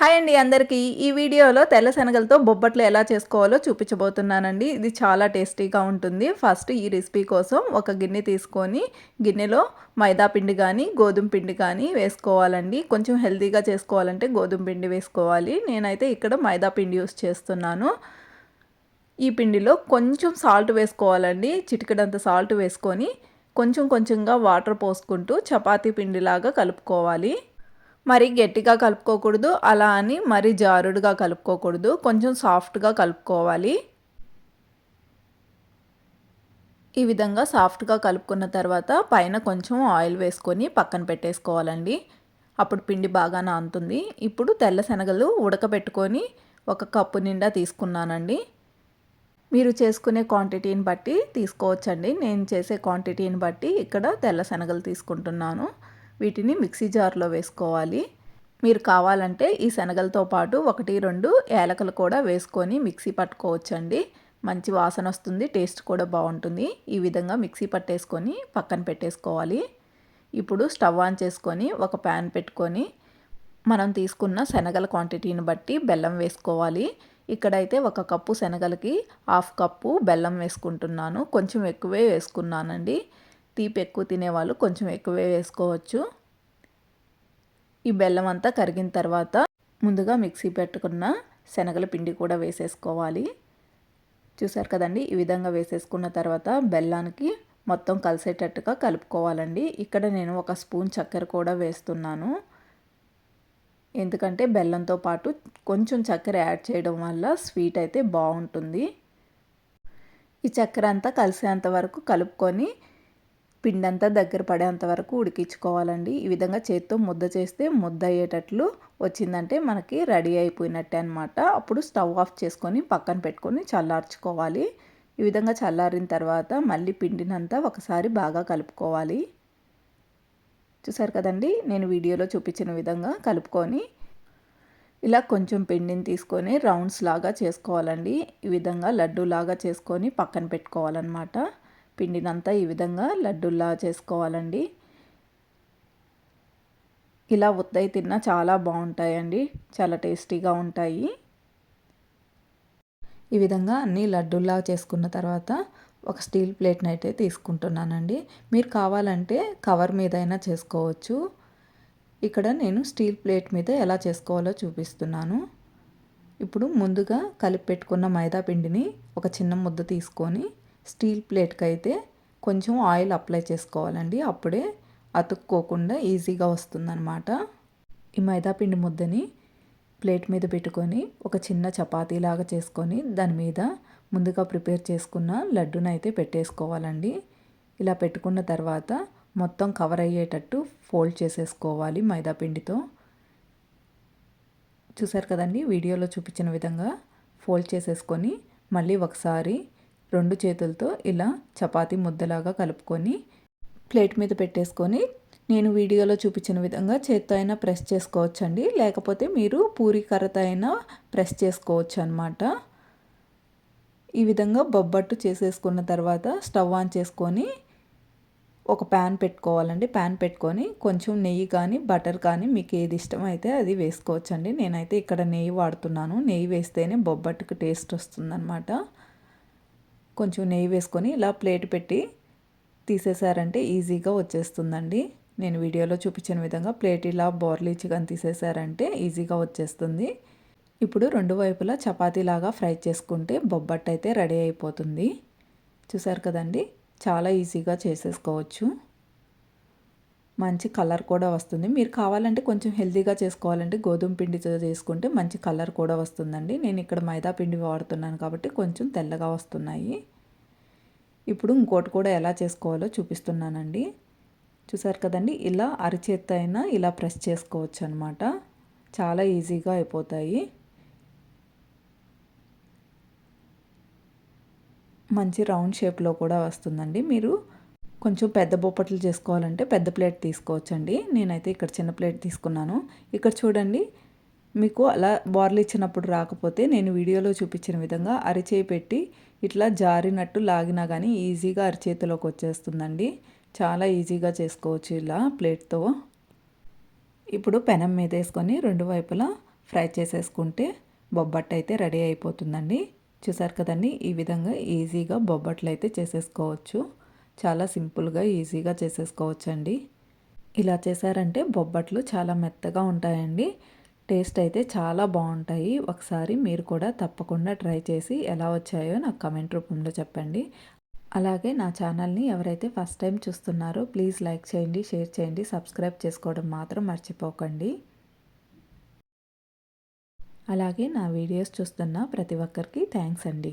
Hi అండి అందరికీ. ఈ వీడియోలో తెల్ల శనగలతో బొబ్బట్లు ఎలా చేసుకోవాలో చూపించబోతున్నానండి. ఇది చాలా టేస్టీగా ఉంటుంది. ఫస్ట్ ఈ రెసిపీ కోసం ఒక గిన్నె తీసుకొని గిన్నెలో మైదా పిండి కానీ గోధుమ పిండి కానీ వేసుకోవాలండి. కొంచెం హెల్తీగా చేసుకోవాలంటే గోధుమ పిండి వేసుకోవాలి. నేనైతే ఇక్కడ మైదా పిండి యూస్ చేస్తున్నాను. ఈ పిండిలో కొంచెం సాల్ట్ వేసుకోవాలండి. చిటికడంత సాల్ట్ వేసుకొని కొంచెం కొంచెంగా వాటర్ పోసుకుంటూ చపాతీ పిండిలాగా కలుపుకోవాలి. మరి గట్టిగా కలుపుకోకూడదు అలా అని మరి జారుడుగా కలుపుకోకూడదు. కొంచెం సాఫ్ట్గా కలుపుకోవాలి. ఈ విధంగా సాఫ్ట్గా కలుపుకున్న తర్వాత పైన కొంచెం ఆయిల్ వేసుకొని పక్కన పెట్టేసుకోవాలండి. అప్పుడు పిండి బాగా నానుతుంది ఇప్పుడు తెల్ల శనగలు ఉడకబెట్టుకొని ఒక కప్పు నిండా తీసుకున్నానండి. మీరు చేసుకునే క్వాంటిటీని బట్టి తీసుకోవచ్చండి. నేను చేసే క్వాంటిటీని బట్టి ఇక్కడ తెల్ల శనగలు తీసుకుంటున్నాను. వీటిని మిక్సీ జార్లో వేసుకోవాలి. మీరు కావాలంటే ఈ శనగలతో పాటు ఒకటి రెండు ఏలకలు కూడా వేసుకొని మిక్సీ పట్టుకోవచ్చండి. మంచి వాసన వస్తుంది టేస్ట్ కూడా బాగుంటుంది. ఈ విధంగా మిక్సీ పట్టేసుకొని పక్కన పెట్టేసుకోవాలి. ఇప్పుడు స్టవ్ ఆన్ చేసుకొని ఒక ప్యాన్ పెట్టుకొని మనం తీసుకున్న శనగల క్వాంటిటీని బట్టి బెల్లం వేసుకోవాలి. ఇక్కడైతే ఒక కప్పు శనగలకి హాఫ్ కప్పు బెల్లం వేసుకుంటున్నాను. కొంచెం ఎక్కువే వేసుకున్నానండి. తీపి ఎక్కువ తినేవాళ్ళు కొంచెం ఎక్కువే వేసుకోవచ్చు. ఈ బెల్లం అంతా కరిగిన తర్వాత ముందుగా మిక్సీ పెట్టుకున్న శనగల పిండి కూడా వేసేసుకోవాలి. చూసారు కదండి? ఈ విధంగా వేసేసుకున్న తర్వాత బెల్లానికి మొత్తం కలిసేటట్టుగా కలుపుకోవాలండి. ఇక్కడ నేను ఒక స్పూన్ చక్కెర కూడా వేస్తున్నాను. ఎందుకంటే బెల్లంతో పాటు కొంచెం చక్కెర యాడ్ చేయడం వల్ల స్వీట్ అయితే బాగుంటుంది. ఈ చక్కెర అంతా కలిసేంత వరకు కలుపుకొని పిండంతా దగ్గర పడేంత వరకు ఉడికించుకోవాలండి. ఈ విధంగా చేత్తో ముద్ద చేస్తే ముద్ద అయ్యేటట్లు వచ్చిందంటే మనకి రెడీ అయిపోయినట్టే అనమాట అప్పుడు స్టవ్ ఆఫ్ చేసుకొని పక్కన పెట్టుకొని చల్లార్చుకోవాలి. ఈ విధంగా చల్లారిన తర్వాత మళ్ళీ పిండినంతా ఒకసారి బాగా కలుపుకోవాలి. చూసారు కదండి నేను వీడియోలో చూపించిన విధంగా కలుపుకొని ఇలా కొంచెం పిండిని తీసుకొని రౌండ్స్ లాగా చేసుకోవాలండి. ఈ విధంగా లడ్డు లాగా చేసుకొని పక్కన పెట్టుకోవాలన్నమాట. పిండినంతా ఈ విధంగా లడ్డూల్లా చేసుకోవాలండి. ఇలా ఉత్తయి తిన్నా చాలా బాగుంటాయండి. చాలా టేస్టీగా ఉంటాయి. ఈ విధంగా అన్నీ లడ్డూల్లా చేసుకున్న తర్వాత ఒక స్టీల్ ప్లేట్ని అయితే తీసుకుంటున్నానండి. మీరు కావాలంటే కవర్ మీద అయినా చేసుకోవచ్చు. ఇక్కడ నేను స్టీల్ ప్లేట్ మీద ఎలా చేసుకోవాలో చూపిస్తున్నాను. ఇప్పుడు ముందుగా కలిపి పెట్టుకున్న మైదా పిండిని ఒక చిన్న ముద్ద తీసుకొని స్టీల్ ప్లేట్కి అయితే కొంచెం ఆయిల్ అప్లై చేసుకోవాలండి. అప్పుడే అతుక్కోకుండా ఈజీగా వస్తుందన్నమాట. ఈ మైదాపిండి ముద్దని ప్లేట్ మీద పెట్టుకొని ఒక చిన్న చపాతీలాగా చేసుకొని దాని మీద ముందుగా ప్రిపేర్ చేసుకున్న లడ్డును అయితే పెట్టేసుకోవాలండి. ఇలా పెట్టుకున్న తర్వాత మొత్తం కవర్ అయ్యేటట్టు ఫోల్డ్ చేసేసుకోవాలి మైదాపిండితో చూసారు కదండి? వీడియోలో చూపించిన విధంగా ఫోల్డ్ చేసేసుకొని మళ్ళీ ఒకసారి రెండు చేతులతో ఇలా చపాతీ ముద్దలాగా కలుపుకొని ప్లేట్ మీద పెట్టేసుకొని నేను వీడియోలో చూపించిన విధంగా చేత్తో అయినా ప్రెస్ చేసుకోవచ్చండి. లేకపోతే మీరు పూరి కర్రతో అయినా ప్రెస్ చేసుకోవచ్చు అనమాట ఈ విధంగా బొబ్బట్టు చేసేసుకున్న తర్వాత స్టవ్ ఆన్ చేసుకొని ఒక ప్యాన్ పెట్టుకోవాలండి. ప్యాన్ పెట్టుకొని కొంచెం నెయ్యి కానీ బటర్ కానీ మీకు ఏది ఇష్టం అయితే అది వేసుకోవచ్చండి. నేనైతే ఇక్కడ నెయ్యి వాడుతున్నాను. నెయ్యి వేస్తేనే బొబ్బట్టుకు టేస్ట్ వస్తుందన్నమాట. కొంచెం నెయ్యి వేసుకొని ఇలా ప్లేట్ పెట్టి తీసేసారంటే ఈజీగా వచ్చేస్తుందండి. నేను వీడియోలో చూపించిన విధంగా ప్లేట్ ఇలా బోర్లీ చికెన్ తీసేసారంటే ఈజీగా వచ్చేస్తుంది. ఇప్పుడు రెండు వైపులా చపాతీలాగా ఫ్రై చేసుకుంటే బొబ్బట్టు అయితే రెడీ అయిపోతుంది. చూసారు కదండి? చాలా ఈజీగా చేసేసుకోవచ్చు. మంచి కలర్ కూడా వస్తుంది. మీరు కావాలంటే కొంచెం హెల్తీగా చేసుకోవాలంటే గోధుమ పిండితో చేసుకుంటే మంచి కలర్ కూడా వస్తుందండి. నేను ఇక్కడ మైదా పిండి వాడుతున్నాను కాబట్టి కొంచెం తెల్లగా వస్తున్నాయి. ఇప్పుడు ఇంకోటి కూడా ఎలా చేసుకోవాలో చూపిస్తున్నానండి. చూసారు కదండి ఇలా అరిచేత్త అయినా ఇలా ప్రెస్ చేసుకోవచ్చు అనమాట చాలా ఈజీగా అయిపోతాయి. మంచి రౌండ్ షేప్లో కూడా వస్తుందండి. మీరు కొంచెం పెద్ద బొప్పట్లు చేసుకోవాలంటే పెద్ద ప్లేట్ తీసుకోవచ్చండి. నేనైతే ఇక్కడ చిన్న ప్లేట్ తీసుకున్నాను. ఇక్కడ చూడండి మీకు అలా బార్లు ఇచ్చినప్పుడు రాకపోతే నేను వీడియోలో చూపించిన విధంగా అరిచేయి పెట్టి ఇట్లా జారినట్టు లాగినా కానీ ఈజీగా అరిచేతిలోకి వచ్చేస్తుందండి. చాలా ఈజీగా చేసుకోవచ్చు ఇలా ప్లేట్తో. ఇప్పుడు పెనం మీద వేసుకొని రెండు వైపులా ఫ్రై చేసేసుకుంటే బొబ్బట్టు అయితే రెడీ అయిపోతుందండి. చూసారు కదండి ఈ విధంగా ఈజీగా బొబ్బట్లు అయితే చేసేసుకోవచ్చు. చాలా సింపుల్గా ఈజీగా చేసేసుకోవచ్చండి. ఇలా చేశారంటే బొబ్బట్లు చాలా మెత్తగా ఉంటాయండి. టేస్ట్ అయితే చాలా బాగుంటాయి. ఒకసారి మీరు కూడా తప్పకుండా ట్రై చేసి ఎలా వచ్చాయో నాకు కమెంట్ రూపంలో చెప్పండి. అలాగే నా ఛానల్ని ఎవరైతే ఫస్ట్ టైం చూస్తున్నారో ప్లీజ్ లైక్ చేయండి షేర్ చేయండి సబ్స్క్రైబ్ చేసుకోవడం మాత్రం మర్చిపోకండి. అలాగే నా వీడియోస్ చూస్తున్న ప్రతి ఒక్కరికి థ్యాంక్స్ అండి.